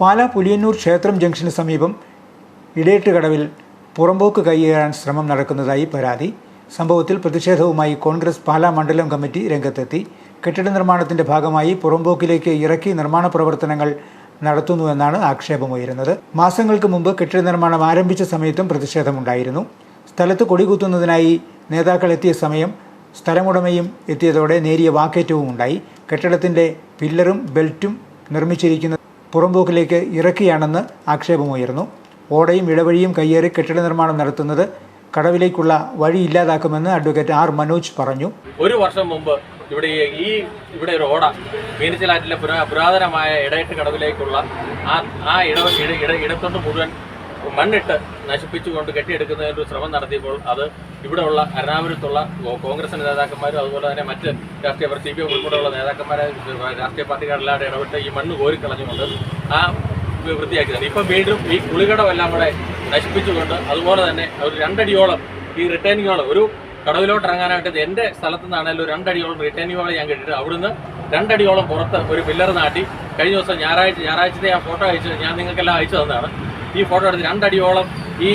പാലാ പുലിയന്നൂർ ക്ഷേത്രം ജംഗ്ഷന് സമീപം ഇടേട്ട് കടവിൽ പുറമ്പോക്ക് കൈയേറാൻ ശ്രമം നടക്കുന്നതായി പരാതി. സംഭവത്തിൽ പ്രതിഷേധവുമായി കോൺഗ്രസ് പാലാ മണ്ഡലം കമ്മിറ്റി രംഗത്തെത്തി. കെട്ടിട നിർമ്മാണത്തിന്റെ ഭാഗമായി പുറമ്പോക്കിലേക്ക് ഇറക്കി നിർമ്മാണ പ്രവർത്തനങ്ങൾ നടത്തുന്നുവെന്നാണ് ആക്ഷേപമുയരുന്നത്. മാസങ്ങൾക്ക് മുമ്പ് കെട്ടിട നിർമ്മാണം ആരംഭിച്ച സമയത്തും പ്രതിഷേധമുണ്ടായിരുന്നു. സ്ഥലത്ത് കൊടികുത്തുന്നതിനായി നേതാക്കൾ എത്തിയ സമയം സ്ഥലമുടമയും എത്തിയതോടെ നേരിയ വാക്കേറ്റവും ഉണ്ടായി കെട്ടിടത്തിന്റെ പില്ലറും ബെൽറ്റും നിർമ്മിച്ചിരിക്കുന്ന പുറമ്പോക്കിലേക്ക് ഇറക്കിയാണെന്ന് ആക്ഷേപമുയർന്നു. ഓടയും ഇടവഴിയും കയ്യേറി കെട്ടിട നിർമ്മാണം നടത്തുന്നത് കടവിലേക്കുള്ള വഴി ഇല്ലാതാക്കുമെന്ന് അഡ്വക്കേറ്റ് ആർ മനോജ് പറഞ്ഞു. ഒരു വർഷം മുമ്പ് ഇവിടെ ഈ- ഇവിടെ ഒരു ഓട മീനച്ചിലാറ്റിലെ പുരാ പുരാതനമായ ഇടയിട്ട് കടവിലേക്കുള്ള ആ ആ ഇട ഇടത്തോട്ട് മുഴുവൻ മണ്ണിട്ട് നശിപ്പിച്ചുകൊണ്ട് കെട്ടിയെടുക്കുന്നതിന് ഒരു ശ്രമം നടത്തിയപ്പോൾ അത് ഇവിടെയുള്ള എറണാകുളത്തുള്ള കോൺഗ്രസ് നേതാക്കന്മാരും അതുപോലെ തന്നെ മറ്റ് രാഷ്ട്രീയ സി പി എം ഉൾപ്പെടെയുള്ള നേതാക്കന്മാരെ രാഷ്ട്രീയ പാർട്ടിക്കാരെല്ലാവരും ഇടപെട്ട് ഈ മണ്ണ് കോരിക്കളഞ്ഞുകൊണ്ട് ആ വൃത്തിയാക്കിയതാണ്. ഇപ്പം വീണ്ടും ഈ കുളികടമെല്ലാം കൂടെ നശിപ്പിച്ചുകൊണ്ട് അതുപോലെ തന്നെ ഒരു രണ്ടടിയോളം ഈ റിട്ടേണിങ്ങോളം ഒരു കടവിലോട്ട് ഇറങ്ങാനായിട്ട് എന്റെ സ്ഥലത്തു നിന്നാണെങ്കിലും രണ്ടടിയോളം റിട്ടേണിങ്ങോളം ഞാൻ കേട്ടിട്ട് അവിടുന്ന് രണ്ടടിയോളം പുറത്ത് ഒരു പില്ലർ നാട്ടി. കഴിഞ്ഞ ദിവസം ഞായറാഴ്ച ഞായറാഴ്ചത്തെ ആ ഫോട്ടോ അയച്ച് ഞാൻ നിങ്ങൾക്കെല്ലാം അയച്ചു തന്നതാണ്. ഈ ഫോട്ടോ എടുത്ത് രണ്ടടിയോളം ഈ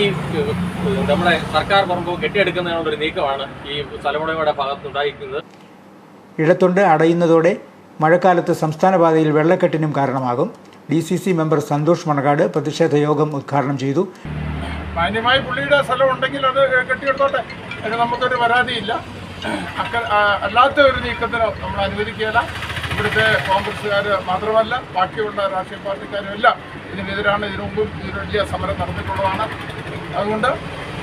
നമ്മുടെ സർക്കാർ പറമ്പ് കെട്ടിയെടുക്കുന്നതിനുള്ള ഒരു നീക്കമാണ് ഈ സ്ഥലമുടമയുടെ ഭാഗത്തുണ്ടായിരിക്കുന്നത്. ഇടത്തൊണ്ട് അടയുന്നതോടെ മഴക്കാലത്ത് സംസ്ഥാന പാതയിൽ വെള്ളക്കെട്ടിനും കാരണമാകും. D C C member Santhosh Manakkad പ്രതിഷേധ യോഗം ഉദ്ഘാടനം ചെയ്തു. മാന്യമായി പുള്ളിയുടെ സ്ഥലം ഉണ്ടെങ്കിൽ അത് കെട്ടിയെടുത്തോട്ടെ. അതിന് നമുക്കൊരു പരാതിയില്ല. അക്ക അല്ലാത്ത ഒരു നീക്കത്തിന് നമ്മൾ അനുവദിക്കുകയില്ല. ഇവിടുത്തെ കോൺഗ്രസ്സുകാർ മാത്രമല്ല ബാക്കിയുള്ള രാഷ്ട്രീയ പാർട്ടിക്കാരും എല്ലാം ഇതിനെതിരാണ് ഇതിനു മുമ്പും വലിയ സമരം നടന്നിട്ടുള്ളതാണ്. അതുകൊണ്ട്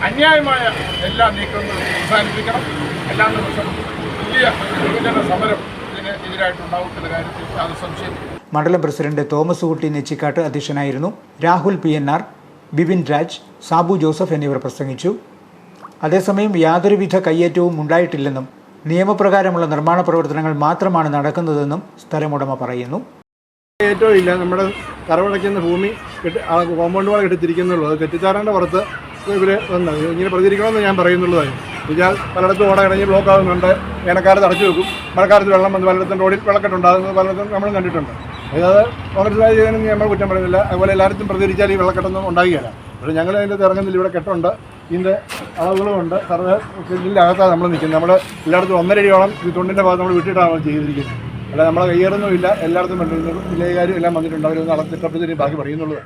അന്യായമായ എല്ലാ നീക്കങ്ങളും അവസാനിപ്പിക്കണം. എല്ലാ ദിവസവും വലിയ വിഭജന സമരം ഇതിന് എതിരായിട്ടുണ്ടാവുന്ന കാര്യത്തിൽ അത് സംശയം മണ്ഡലം പ്രസിഡന്റ് തോമസ് കുട്ടി നെച്ചിക്കാട്ട് അധ്യക്ഷനായിരുന്നു. Rahul P N R Bipin Raj Sabu Joseph എന്നിവർ പ്രസംഗിച്ചു. അതേസമയം യാതൊരുവിധ കയ്യേറ്റവും ഉണ്ടായിട്ടില്ലെന്നും നിയമപ്രകാരമുള്ള നിർമ്മാണ പ്രവർത്തനങ്ങൾ മാത്രമാണ് നടക്കുന്നതെന്നും സ്ഥലമുടമ പറയുന്നു. ഏറ്റവും ഇല്ല. നമ്മുടെ കറവടയ്ക്കുന്ന ഭൂമി കോമ്പൗണ്ട് വാൾ കെട്ടിത്തിരിക്കുന്നുള്ളൂ. അത് കെട്ടിച്ചാറേണ്ട പുറത്ത് ഇവർ വന്ന് ഇങ്ങനെ പ്രതികരിക്കണമെന്ന് ഞാൻ പറയുന്നുള്ളതായി. വിചാർ പലയിടത്തും ഓട ഇറങ്ങി ബ്ലോക്ക് ആകുന്നുണ്ട് വേനൽക്കാലത്ത് അടച്ചു വെക്കും. മഴക്കാലത്ത് വെള്ളം വന്ന് പലയിടത്തും റോഡിൽ വെള്ളക്കെട്ടുണ്ടാകുന്നത് പലയിടത്തും നമ്മൾ കണ്ടിട്ടുണ്ട്. അതായത് കോൺഗ്രസ് ചെയ്യുന്നതിന് നമ്മൾ കുറ്റം പറയുന്നില്ല. അതുപോലെ എല്ലായിടത്തും പ്രതികരിച്ചാൽ ഈ വെള്ളക്കെട്ടൊന്നും ഉണ്ടാകുകയില്ല. പക്ഷേ ഞങ്ങൾ അതിന്റെ ഇറങ്ങുന്നില്ല. ഇവിടെ കെട്ടുണ്ട്. ഇതിന്റെ അളവുകളുമുണ്ട് സർവേ ഇതിന്റെ അകത്താണ് നമ്മൾ നിൽക്കുന്നത്. നമ്മൾ എല്ലായിടത്തും ഒന്നര അടിയോളം ഈ തൊണ്ടിന്റെ ഭാഗത്ത് നമ്മൾ വിട്ടിട്ടാണ് നമ്മൾ ചെയ്തിരിക്കുന്നത്. അല്ല നമ്മളെ കയ്യേറുന്നുമില്ല. എല്ലായിടത്തും വേണ്ടിയിരുന്നു വില്ലേജുകാരും എല്ലാം വന്നിട്ടുണ്ട്. അവരൊന്ന് അളത്തിട്ടപ്പോഴത്തേക്കും ബാക്കി പറയുന്നുള്ളൂ